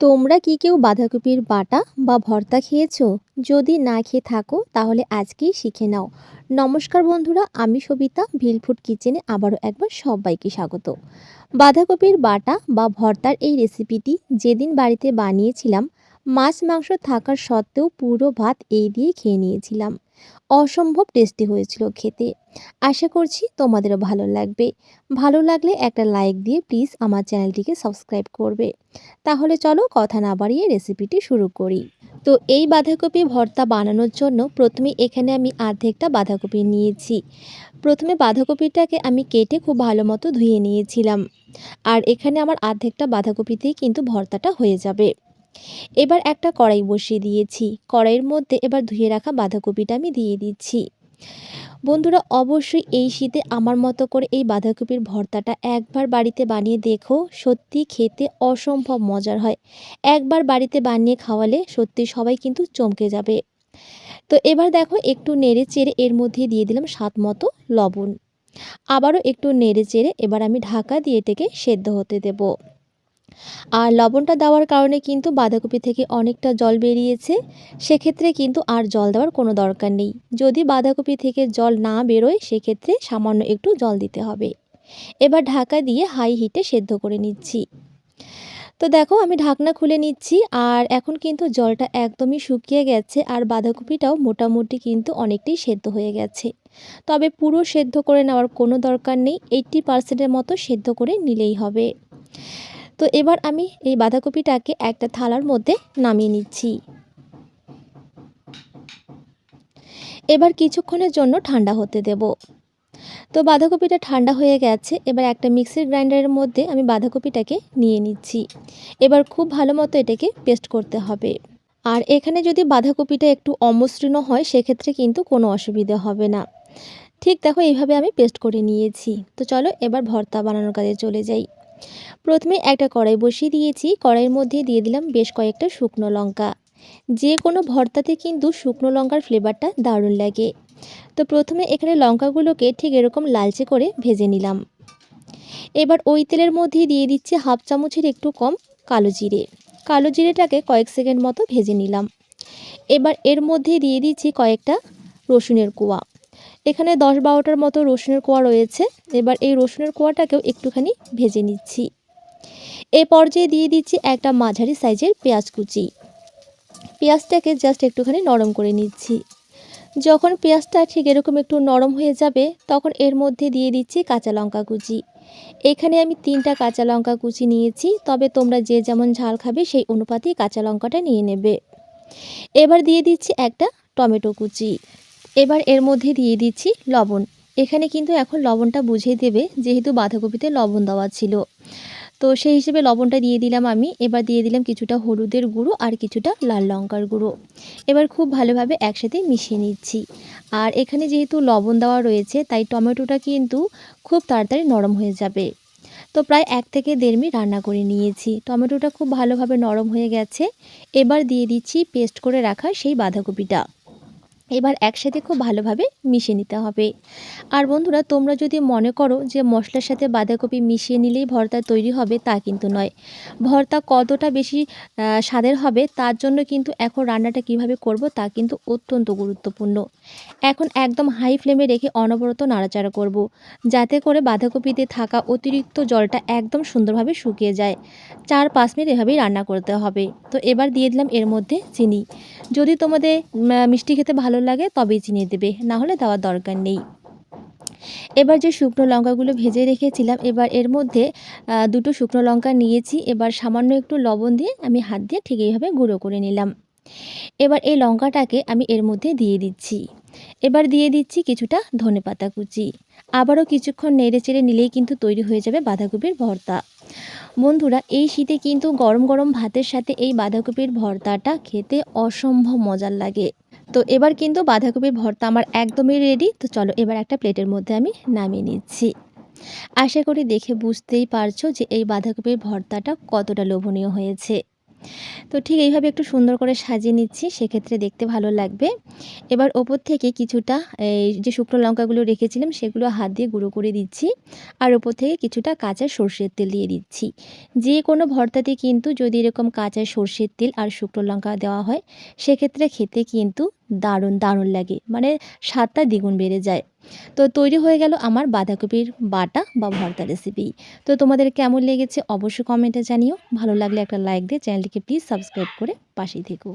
তোমরা কি কেউ বাঁধাকপির বাটা বা ভর্তা খেয়েছো? যদি না খেয়ে থাকো, তাহলে আজকেই শিখে নাও। নমস্কার বন্ধুরা, আমি সবিতা, ভিলফুড কিচেনে আবারও একবার সবাইকে স্বাগত। বাঁধাকপির বাটা বা ভর্তার এই রেসিপিটি যেদিন বাড়িতে বানিয়েছিলাম, মাছ মাংস থাকার সত্ত্বেও পুরো ভাত এই দিয়ে খেয়ে নিয়েছিলাম। অসম্ভব টেস্টি হয়েছিল খেতে। আশা করছি তোমাদেরও ভালো লাগবে। ভালো লাগলে একটা লাইক দিয়ে প্লিজ আমার চ্যানেলটিকে সাবস্ক্রাইব করবে। তাহলে চলো কথা না বাড়িয়ে রেসিপিটি শুরু করি। তো এই বাঁধাকপি ভর্তা বানানোর জন্য প্রথমে এখানে আমি আর্ধেকটা বাঁধাকপি নিয়েছি। প্রথমে বাঁধাকপিটাকে আমি কেটে খুব ভালো মতো ধুয়ে নিয়েছিলাম। আর এখানে আমার আর্ধেকটা বাঁধাকপিতেই কিন্তু ভর্তাটা হয়ে যাবে। এবার একটা কড়াই বসিয়ে দিয়েছি। কড়াইয়ের মধ্যে এবার ধুয়ে রাখা বাঁধাকপিটা আমি দিয়ে দিচ্ছি। বন্ধুরা, অবশ্যই এই শীতে আমার মতো করে এই বাঁধাকপির ভর্তাটা একবার বাড়িতে বানিয়ে দেখো, সত্যি খেতে অসম্ভব মজার হয়। একবার বাড়িতে বানিয়ে খাওয়ালে সত্যি সবাই কিন্তু চমকে যাবে। তো এবার দেখো, একটু নেড়ে চেড়ে এর মধ্যে দিয়ে দিলাম স্বাদ মতো লবণ। আবারও একটু নেড়ে চেড়ে এবার আমি ঢাকা দিয়ে এটাকে সেদ্ধ হতে দেবো। আর লবণটা দেওয়ার কারণে কিন্তু বাঁধাকপি থেকে অনেকটা জল বেরিয়েছে। সেক্ষেত্রে কিন্তু আর জল দেওয়ার কোনো দরকার নেই। যদি বাঁধাকপি থেকে জল না বেরোয়, সেক্ষেত্রে সামান্য একটু জল দিতে হবে। এবার ঢাকা দিয়ে হাই হিটে সেদ্ধ করে নিচ্ছি। তো দেখো, আমি ঢাকনা খুলে নিচ্ছি আর এখন কিন্তু জলটা একদমই শুকিয়ে গেছে আর বাঁধাকপিটাও মোটামুটি কিন্তু অনেকটাই সেদ্ধ হয়ে গেছে। তবে পুরো সেদ্ধ করে নেওয়ার কোনো দরকার নেই। এইট্টি পার্সেন্টের মতো সেদ্ধ করে নিলেই হবে। তো এবার আমি এই বাঁধাকপিটাকে একটা থালার মধ্যে নামিয়ে নিচ্ছি। এবার কিছুক্ষণের জন্য ঠান্ডা হতে দেব। তো বাঁধাকপিটা ঠান্ডা হয়ে গেছে, এবার একটা মিক্সির গ্রাইন্ডারের মধ্যে আমি বাঁধাকপিটাকে নিয়ে নিচ্ছি। এবার খুব ভালো মতো এটাকে পেস্ট করতে হবে। আর এখানে যদি বাঁধাকপিটা একটু অমসৃণ হয়, সেক্ষেত্রে কিন্তু কোনো অসুবিধে হবে না। ঠিক দেখো, এইভাবে আমি পেস্ট করে নিয়েছি। তো চলো, এবার ভর্তা বানানোর কাজে চলে যাই। প্রথমে একটা কড়াই বসিয়ে দিয়েছি। কড়াইয়ের মধ্যে দিয়ে দিলাম বেশ কয়েকটা শুকনো লঙ্কা। যে কোনো ভর্তাতে কিন্তু শুকনো লঙ্কার ফ্লেভারটা দারুণ লাগে। তো প্রথমে এখানে লঙ্কাগুলোকে ঠিক এরকম লালচে করে ভেজে নিলাম। এবার ওই তেলের মধ্যে দিয়ে দিচ্ছি হাফ চামচের একটু কম কালো জিরে। কালো জিরেটাকে কয়েক সেকেন্ড মতো ভেজে নিলাম। এবার এর মধ্যে দিয়ে দিচ্ছি কয়েকটা রসুনের কোয়া। এখানে দশ বারোটার মতো রসুনের কোয়া রয়েছে। এবার এই রসুনের কোয়াটাকেও একটুখানি ভেজে নিচ্ছি। এ পর্যায়ে দিয়ে দিচ্ছি একটা মাঝারি সাইজের পেঁয়াজ কুচি। পেঁয়াজটাকে জাস্ট একটুখানি নরম করে নিচ্ছি। যখন পেঁয়াজটা ঠিক এরকম একটু নরম হয়ে যাবে, তখন এর মধ্যে দিয়ে দিচ্ছি কাঁচা লঙ্কা কুচি। এখানে আমি তিনটা কাঁচা লঙ্কা কুচি নিয়েছি, তবে তোমরা যে যেমন ঝাল খাবে সেই অনুপাতেই কাঁচা লঙ্কাটা নিয়ে নেবে। এবার দিয়ে দিচ্ছি একটা টমেটো কুচি। এবার এর মধ্যে দিয়ে দিচ্ছি লবণ। এখানে কিন্তু এখন লবণটা বুঝিয়ে দেবে, যেহেতু বাঁধাকপিতে লবণ দেওয়া ছিল। তো সেই হিসেবে লবণটা দিয়ে দিলাম আমি। এবার দিয়ে দিলাম কিছুটা হলুদের গুঁড়ো আর কিছুটা লাল লঙ্কার গুঁড়ো। এবার খুব ভালোভাবে একসাথে মিশিয়ে নিচ্ছি। আর এখানে যেহেতু লবণ দেওয়া রয়েছে, তাই টমেটোটা কিন্তু খুব তাড়াতাড়ি নরম হয়ে যাবে। তো প্রায় এক থেকে দেড় মিনিট রান্না করে নিয়েছি। টমেটোটা খুব ভালোভাবে নরম হয়ে গেছে। এবার দিয়ে দিচ্ছি পেস্ট করে রাখা সেই বাঁধাকপিটা। এবার একসাথে খুব ভালোভাবে মিশিয়ে নিতে হবে। আর বন্ধুরা, তোমরা যদি মনে করো যে মশলার সাথে বাঁধাকপি মিশিয়ে নিলেই ভর্তা তৈরি হবে, তা কিন্তু নয়। ভর্তা কতটা বেশি স্বাদের হবে, তার জন্য কিন্তু এখন রান্নাটা কীভাবে করব, তা কিন্তু অত্যন্ত গুরুত্বপূর্ণ। এখন একদম হাই ফ্লেমে রেখে অনবরত নাড়াচাড়া করব, যাতে করে বাঁধাকপিতে থাকা অতিরিক্ত জলটা একদম সুন্দরভাবে শুকিয়ে যায়। চার পাঁচ মিনিট এভাবেই রান্না করতে হবে। তো এবার দিয়ে দিলাম এর মধ্যে চিনি। যদি তোমাদের মিষ্টি খেতে ভালো লাগে তবেই চিনি দেবে, না হলে দেওয়ার দরকার নেই। এবার যে শুকনো লঙ্কাগুলো ভেজে রেখেছিলাম, এবার এর মধ্যে দুটো শুকনো লঙ্কা নিয়েছি, এবার সামান্য একটু লবণ দিয়ে আমি হাত দিয়ে ঠিক এইভাবে গুঁড়ো করে নিলাম। এবার এই লঙ্কাটাকে আমি এর মধ্যে দিয়ে দিচ্ছি। এবার দিয়ে দিচ্ছি কিছুটা ধনে পাতা কুচি। আবারও কিছুক্ষণ নেড়ে চেড়ে নিলেই কিন্তু তৈরি হয়ে যাবে বাঁধাকপির ভর্তা। বন্ধুরা, এই শীতে কিন্তু গরম গরম ভাতের সাথে এই বাঁধাকপির ভর্তাটা খেতে অসম্ভব মজার লাগে। তো এবার কিন্তু বাঁধাকপির ভর্তা আমার একদমই রেডি তো চলো এবার একটা প্লেটের মধ্যে আমি নামিয়ে নিচ্ছি। আশা করি দেখে বুঝতেই পারছ যে এই বাঁধাকপির ভর্তাটা কতটা লোভনীয় হয়েছে। তো ঠিক এইভাবে একটু সুন্দর করে সাজিয়ে নিচ্ছি, সেক্ষেত্রে দেখতে ভালো লাগবে। এবার ওপর থেকে কিছুটা এই যে শুকনো লঙ্কাগুলো রেখেছিলাম, সেগুলো হাত দিয়ে গুঁড়ো করে দিচ্ছি। আর ওপর থেকে কিছুটা কাঁচা সর্ষের তেল দিয়ে দিচ্ছি। যে কোনো ভর্তাতে কিন্তু যদি এরকম কাঁচা সর্ষের তেল আর শুকনো লঙ্কা দেওয়া হয়, সেক্ষেত্রে খেতে কিন্তু দারুণ দারুণ লাগে। মানে স্বাদটা দ্বিগুণ বেড়ে যায়। তো তৈরি হয়ে গেল আমার বাঁধাকপির বাটা বা ভর্তা রেসিপি তো তোমাদের কেমন লেগেছে অবশ্যই কমেন্টে জানিও। ভালো লাগলে একটা লাইক দিয়ে চ্যানেলটিকে প্লিজ সাবস্ক্রাইব করে পাশেই থেকো।